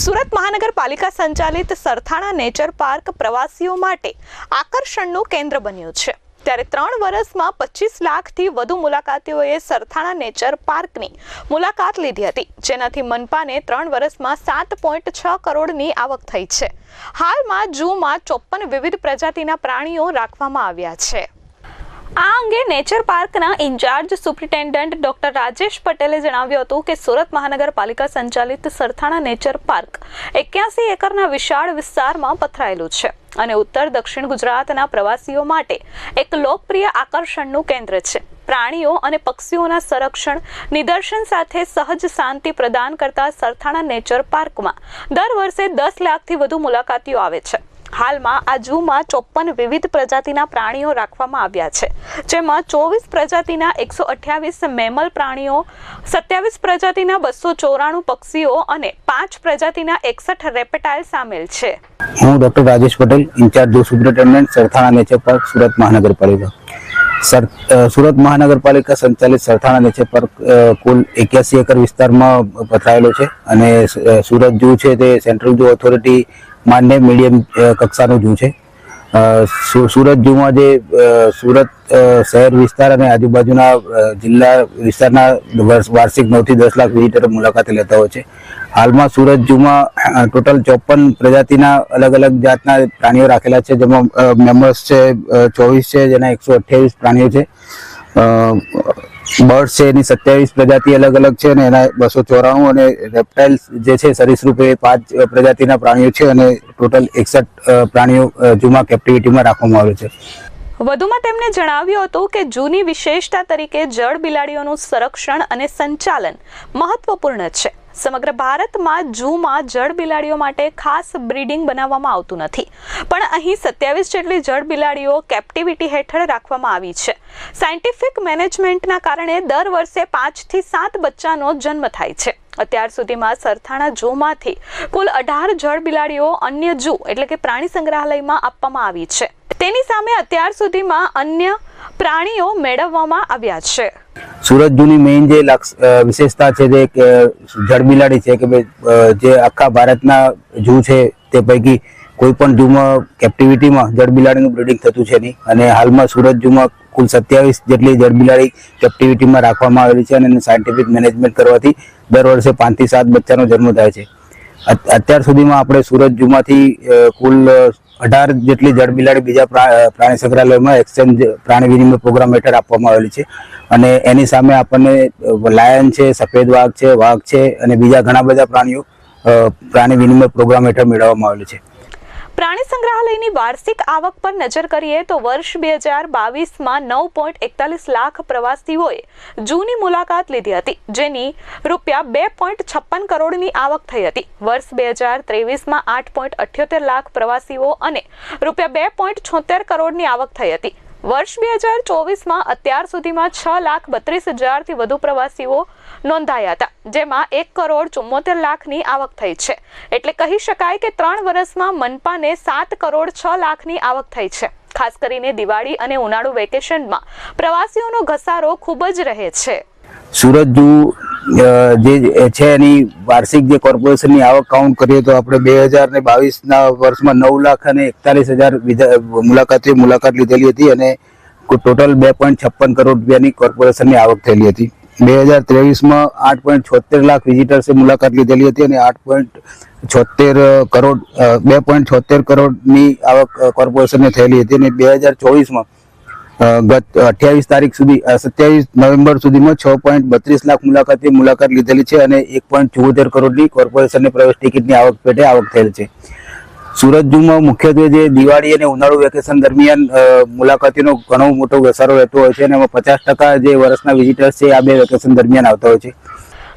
સુરત મહાનગરપાલિકા સંચાલિત Sarthana nature park પ્રવાસીઓ માટે આકર્ષણનું કેન્દ્ર બન્યું છે. ત્યારે ત્રણ વર્ષમાં પચીસ લાખથી વધુ મુલાકાતીઓએ સરથાણા નેચર પાર્કની મુલાકાત લીધી હતી, જેનાથી મનપાને ત્રણ વર્ષમાં સાત પોઈન્ટ છ કરોડની આવક થઈ છે. હાલમાં જૂમાં ચોપ્પન વિવિધ પ્રજાતિના પ્રાણીઓ રાખવામાં આવ્યા છે. આ અંગે nature પાર્કના in charge superintendent doctor Rajesh પટેલે જણાવ્યું હતું કે સુરત મહાનગરપાલિકા સંચાલિત સરથાણા નેચર પાર્ક એક્યાસી એકરના વિશાળ વિસ્તારમાં પથરાયેલું છે અને ઉત્તર દક્ષિણ ગુજરાતના પ્રવાસીઓ માટે એક લોકપ્રિય આકર્ષણનું કેન્દ્ર છે. પ્રાણીઓ અને પક્ષીઓના સંરક્ષણ, નિદર્શન સાથે સહજ શાંતિ પ્રદાન કરતા સરથાણા નેચર પાર્કમાં દર વર્ષે દસ લાખથી વધુ મુલાકાતીઓ આવે છે. હાલમાં આ ઝૂમાં ચોપ્પન વિવિધ પ્રજાતિના પ્રાણીઓ રાખવામાં આવ્યા છે. જેમાં ચોવીસ પ્રજાતિના એકસો અઠ્યાવીસ મેમલ પ્રાણીઓ, સત્યાવીસ પ્રજાતિના બસો ચોરાણું પક્ષીઓ અને પાંચ પ્રજાતિના એકસઠ રેપેટાઇલ સામેલ છે. હું doctor Rajesh Patel, in charge zoo superintendent Sarthana nature park, Surat મહાનગરપાલિકા. સર સુરત મહાનગરપાલિકા સંચાલિત સરથાણા નેચર પાર્ક કુલ એક્યાસી એકર વિસ્તારમાં પથરાયેલો છે અને સુરત જૂ છે તે સેન્ટ્રલ જૂ ઓથોરિટી માન્ય મીડિયમ કક્ષાનું જૂ છે. સુરત જૂમાં જે સુરત શહેર વિસ્તાર અને આજુબાજુના જિલ્લા વિસ્તારના વર્ષ- વાર્ષિક નવથી દસ લાખ વિઝિટરો મુલાકાતે લેતા હોય છે. હાલમાં સુરત જૂમાં ટોટલ ચોપન પ્રજાતિના અલગ અલગ જાતના પ્રાણીઓ રાખેલા છે, જેમાં મેમ્બર્સ છે ચોવીસ છે, જેના એકસો અઠ્યાવીસ પ્રાણીઓ છે. બર્ડ છે, એની સત્યાવીસ પ્રજાતિ અલગ અલગ છે અને એના બસો ચોરાણું અને રેપ્ટાઇલ્સ જે છે સરીસૃપ પાંચ પ્રજાતિના પ્રાણીઓ છે અને ટોટલ એકસઠ પ્રાણીઓ જૂમાં કેપ્ટિવિટીમાં રાખવામાં આવે છે. વધુમાં તેમણે જણાવ્યું હતું કે જૂની વિશેષતા તરીકે જળ બિલાડીઓનું સંરક્ષણ અને સંચાલન મહત્વપૂર્ણ છે. સમગ્ર ભારતમાં જૂમાં જળ બિલાડીઓ માટે ખાસ બ્રીડિંગ બનાવવામાં આવતું નથી. પણ અહીં સત્યાવીસ જેટલી જળ બિલાડીઓ કેપ્ટિવિટી હેઠળ રાખવામાં આવી છે. સાયન્ટિફિક મેનેજમેન્ટના કારણે દર વર્ષે પાંચથી સાત બચ્ચાનો જન્મ થાય છે. અત્યાર સુધીમાં સરથાણા ઝૂમાંથી કુલ અઢાર જળ બિલાડીઓ અન્ય જૂ એટલે કે પ્રાણી સંગ્રહાલયમાં આપવામાં આવી છે. તેની સામે અત્યાર સુધીમાં અન્ય પ્રાણીઓ મેળવવામાં આવ્યા છે. સુરત જૂની મેઇન જે વિશેષતા છે તે જળ બિલાડી છે કે જે આખા ભારતના જૂ છે તે પૈકી કોઈ પણ જૂમાં કેપ્ટિવિટીમાં જળબિલાડીનું બ્રિડિંગ થતું છે નહીં. અને હાલમાં સુરત જૂમાં કુલ સત્યાવીસ જેટલી જળબિલાડી કેપ્ટિવિટીમાં રાખવામાં આવેલી છે અને એને સાયન્ટિફિક મેનેજમેન્ટ કરવાથી દર વર્ષે પાંચથી સાત બચ્ચાનો જન્મ થાય છે. અત્યાર સુધીમાં આપણે સુરત જૂમાંથી કુલ અઢાર જેટલી જળબિલાડી બીજા પ્રા- પ્રાણી સંગ્રહાલયમાં એક્સચેન્જ પ્રાણી વિનિમય પ્રોગ્રામ હેઠળ આપવામાં આવેલી છે. અને એની સામે આપણને લાયન છે, સફેદ વાઘ છે વાઘ છે અને બીજા ઘણા બધા પ્રાણીઓ પ્રાણી વિનિમય પ્રોગ્રામ હેઠળ મેળવવામાં આવેલું છે. પ્રાણી સંગ્રહાલયની વાર્ષિક આવક પર નજર કરીએ તો વર્ષ બે હજાર બાવીસમાં નવ પોઈન્ટ એકતાલીસ લાખ પ્રવાસીઓએ જૂની મુલાકાત લીધી હતી, જેની રૂપિયા બે પોઈન્ટ છપ્પન કરોડની આવક થઈ હતી. વર્ષ બે હજાર ત્રેવીસમાં આઠ પોઈન્ટ અઠ્યોતેર લાખ પ્રવાસીઓ અને રૂપિયા બે પોઈન્ટ છોતેર કરોડની આવક થઈ હતી. વર્ષ બે હજાર ચોવીસમાં અત્યાર સુધીમાં છ લાખ બત્રીસ હજારથી વધુ પ્રવાસીઓ નોંધાયા હતા, જેમાં એક કરોડ ચુમ્મોતેર લાખની આવક થઈ છે. એટલે કહી શકાય કે ત્રણ વર્ષમાં મનપાને સાત કરોડ છ લાખની આવક થઈ છે. ખાસ કરીને દિવાળી અને ઉનાળુ વેકેશનમાં પ્રવાસીઓનો ઘસારો ખૂબ જ રહે છે. સુરત જૂ જે છે એની વાર્ષિક જે કોર્પોરેશનની આવક કાઉન્ટ કરીએ તો આપણે બે હજાર ને બાવીસના વર્ષમાં નવ લાખ અને એકતાલીસ હજાર મુલાકાતીઓ મુલાકાત લીધેલી હતી અને ટોટલ બે પોઈન્ટ છપ્પન કરોડ રૂપિયાની કોર્પોરેશનની આવક થયેલી હતી. બે હજાર ત્રેવીસમાં આઠ પોઈન્ટ છોતેર લાખ વિઝિટર્સે મુલાકાત લીધેલી હતી અને આઠ પોઈન્ટ છોતેર કરોડ બે પોઈન્ટ છોતેર કરોડની આવક કોર્પોરેશનને થયેલી હતી અને બે હજાર ચોવીસમાં ગત અઠ્યાવીસ તારીખ સુધી સત્યાવીસ નવેમ્બર સુધીમાં છ પોઈન્ટ બત્રીસ લાખ મુલાકાતી મુલાકાત લીધેલી છે અને એક પોઈન્ટ ચુંવોતેર કરોડની કોર્પોરેશનની પ્રવેશ ટિકિટની આવક પેટે આવક થયેલ છે. સુરત જૂમાં મુખ્યત્વે જે દિવાળી અને ઉનાળુ વેકેશન દરમિયાન મુલાકાતીનો ઘણો મોટો ઘસારો રહેતો હોય છે અને એમાં પચાસ ટકા જે વર્ષના વિઝિટર્સ છે, આ બે વેકેશન દરમિયાન આવતા હોય છે.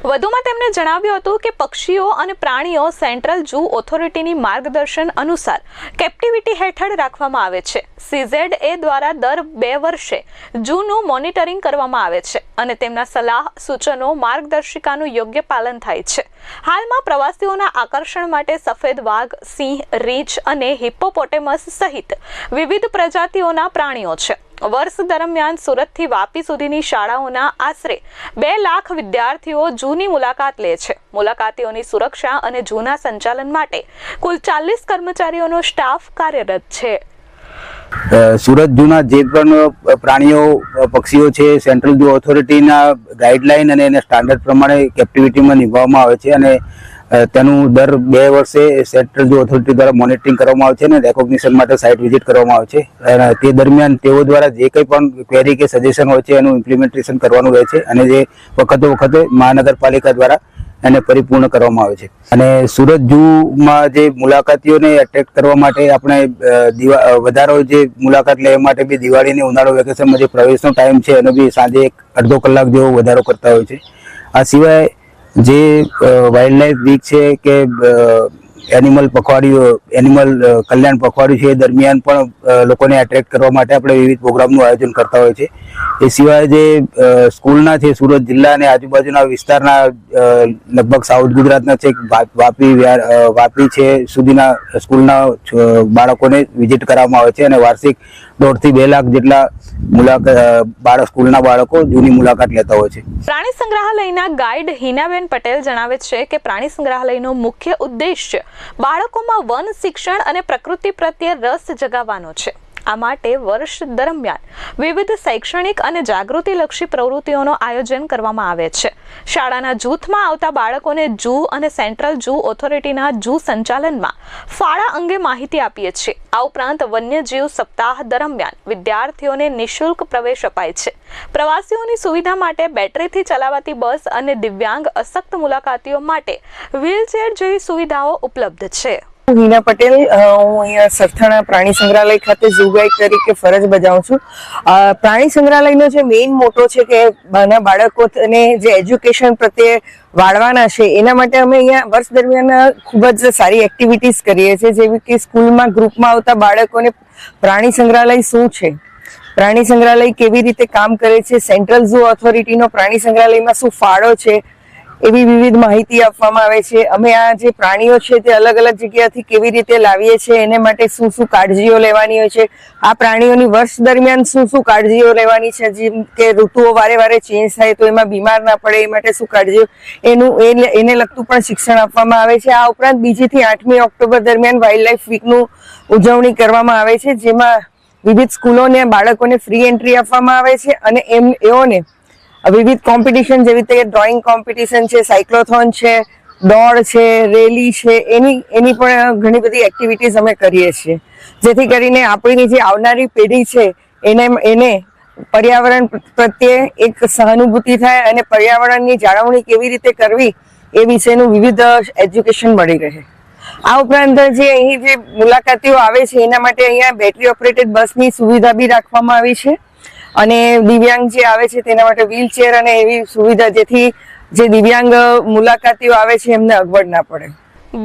વધુમાં તેમણે જણાવ્યું હતું કે પક્ષીઓ અને પ્રાણીઓ સેન્ટ્રલ જૂ ઓથોરિટીની માર્ગદર્શન અનુસાર કેપ્ટિવિટી હેઠળ રાખવામાં આવે છે. સીઝેડ એ દ્વારા દર બે વર્ષે જૂનું મોનિટરિંગ કરવામાં આવે છે અને તેમના સલાહ, સૂચનો, માર્ગદર્શિકાનું યોગ્ય પાલન થાય છે. હાલમાં પ્રવાસીઓના આકર્ષણ માટે સફેદ વાઘ, સિંહ, રીંછ અને હિપ્પોપોટેમસ સહિત વિવિધ પ્રજાતિઓના પ્રાણીઓ છે. વર્ષ દરમિયાન સુરતથી વાપી સુધીની શાળાઓના આશરે બે લાખ વિદ્યાર્થીઓ જૂની મુલાકાત લે છે. મુલાકાતીઓની સુરક્ષા અને જૂના સંચાલન માટે કુલ ચાલીસ કર્મચારીઓનો સ્ટાફ કાર્યરત છે. સુરત જૂના જે પણ પ્રાણીઓ પક્ષીઓ છે સેન્ટ્રલ ઝૂ ઓથોરિટીના ગાઈડલાઈન અને એના સ્ટાન્ડર્ડ પ્રમાણે કેપ્ટિવિટીમાં નિભાવવામાં આવે છે અને તેનું દર બે વર્ષે સેન્ટ્રલ ઝૂ ઓથોરિટી દ્વારા મોનિટરિંગ કરવામાં આવે છે અને રેકોગ્નિશન માટે સાઇટ વિઝિટ કરવામાં આવે છે. અને તે દરમિયાન તેઓ દ્વારા જે કંઈ પણ ક્વેરી કે સજેશન હોય છે, એનું ઇમ્પ્લિમેન્ટેશન કરવાનું રહે છે અને જે વખતે વખતે મહાનગરપાલિકા દ્વારા એને પરિપૂર્ણ કરવામાં આવે છે. અને સુરત જૂમાં જે મુલાકાતીઓને એટ્રેક્ટ કરવા માટે આપણે દિવા વધારો જે મુલાકાત લેવા માટે બી દિવાળીની ઉનાળો વેકેશનમાં જે પ્રવેશનો ટાઈમ છે, એનો બી સાંજે એક અડધો કલાક જેવો વધારો કરતા હોય છે. આ સિવાય જે વાઇલ્ડ લાઈફ વીક છે કે એનિમલ પખવાડિયું એનિમલ કલ્યાણ પખવાડિયું છે એ દરમિયાન પણ લોકોને એટ્રેક્ટ કરવા માટે આપણે વિવિધ પ્રોગ્રામનું આયોજન કરતા હોય છે. એ સિવાય જે સ્કૂલના છે, સુરત જિલ્લા અને આજુબાજુના વિસ્તારના લગભગ સાઉથ ગુજરાતના છે વાપી વાપી છે સુધીના સ્કૂલના બાળકોને વિઝિટ કરવામાં આવે છે અને વાર્ષિક દોઢથી બે લાખ જેટલા મુલાકાત સ્કૂલના બાળકો મુલાકાત લેતા હોય છે. પ્રાણી સંગ્રહાલયના ગાઈડ હિનાબેન પટેલ જણાવે છે કે પ્રાણી સંગ્રહાલયનો મુખ્ય ઉદ્દેશ્ય બાળકોમાં વન શિક્ષણ અને પ્રકૃતિ પ્રત્યે રસ જગાવવાનો છે. આ માટે વર્ષ દરમિયાન વિવિધ શૈક્ષણિક અને જાગૃતિલક્ષી પ્રવૃત્તિઓનું આયોજન કરવામાં આવે છે. શાળાના જૂથમાં આવતા બાળકોને જૂ અને સેન્ટ્રલ જૂ ઓથોરિટીના જૂ સંચાલનમાં ફાળા અંગે માહિતી આપીએ છીએ. આ ઉપરાંત વન્યજીવ સપ્તાહ દરમિયાન વિદ્યાર્થીઓને નિઃશુલ્ક પ્રવેશ અપાય છે. પ્રવાસીઓની સુવિધા માટે બેટરીથી ચલાવાતી બસ અને દિવ્યાંગ અશક્ત મુલાકાતીઓ માટે વ્હીલચેર જેવી સુવિધાઓ ઉપલબ્ધ છે. હું હિના પટેલ હું અહીંયા સરથાણા પ્રાણી સંગ્રહાલય ખાતે ઝૂ તરીકે ફરજ બજાવું છું. પ્રાણી સંગ્રહાલયનો જે મેઇન મોટો છે કે નાના બાળકોને જે એજ્યુકેશન પ્રત્યે વાળવાના છે, એના માટે અમે અહીંયા વર્ષ દરમિયાન ખૂબ જ સારી એક્ટિવિટીઝ કરીએ છીએ, જેવી કે સ્કૂલમાં ગ્રુપમાં આવતા બાળકોને પ્રાણી સંગ્રહાલય શું છે? પ્રાણી સંગ્રહાલય કેવી રીતે કામ કરે છે? સેન્ટ્રલ ઝૂ ઓથોરિટીનો પ્રાણી સંગ્રહાલયમાં શું ફાળો છે? એવી વિવિધ માહિતી આપવામાં આવે છે. અમે આ જે પ્રાણીઓ છે તે અલગ અલગ જગ્યાથી કેવી રીતે લાવીએ છીએ, એને માટે શું શું કાળજીઓ લેવાની હોય છે, આ પ્રાણીઓની વર્ષ દરમિયાન શું શું કાળજીઓ લેવાની છે, જેમ કે ઋતુઓ વારે વારે ચેન્જ થાય તો એમાં બીમાર ના પડે, એ માટે શું કાળજીઓ, એનું, એને લગતું પણ શિક્ષણ આપવામાં આવે છે. આ ઉપરાંત બીજીથી આઠમી ઓક્ટોબર દરમિયાન વાઇલ્ડ લાઈફ વીકનું ઉજવણી કરવામાં આવે છે, જેમાં વિવિધ સ્કૂલોને બાળકોને ફ્રી એન્ટ્રી આપવામાં આવે છે અને એમ, એઓને વિવિધ કોમ્પિટિશન જેવી રીતે ડ્રોઈંગ કોમ્પિટિશન છે સાયક્લોથોન છે, દોડ છે રેલી છે, એની એની પણ ઘણી બધી એક્ટિવિટીઝ અમે કરીએ છીએ. જેથી કરીને આપણી જે આવનારી પેઢી છે, એને એને પર્યાવરણ પ્રત્યે એક સહાનુભૂતિ થાય અને પર્યાવરણની જાળવણી કેવી રીતે કરવી એ વિશેનું વિવિધ એજ્યુકેશન મળી રહે. આ ઉપરાંત જે અહીં જે મુલાકાતીઓ આવે છે, એના માટે અહીંયા બેટરી ઓપરેટેડ બસની સુવિધા બી રાખવામાં આવી છે. અને દિવ્યાંગ જે આવે છે તેના માટે વ્હીલચેર અને એવી સુવિધા જેથી જે દિવ્યાંગ મુલાકાતીઓ આવે છે, એમને અગવડ ના પડે.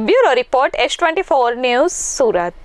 Bureau report S twenty four news Surat.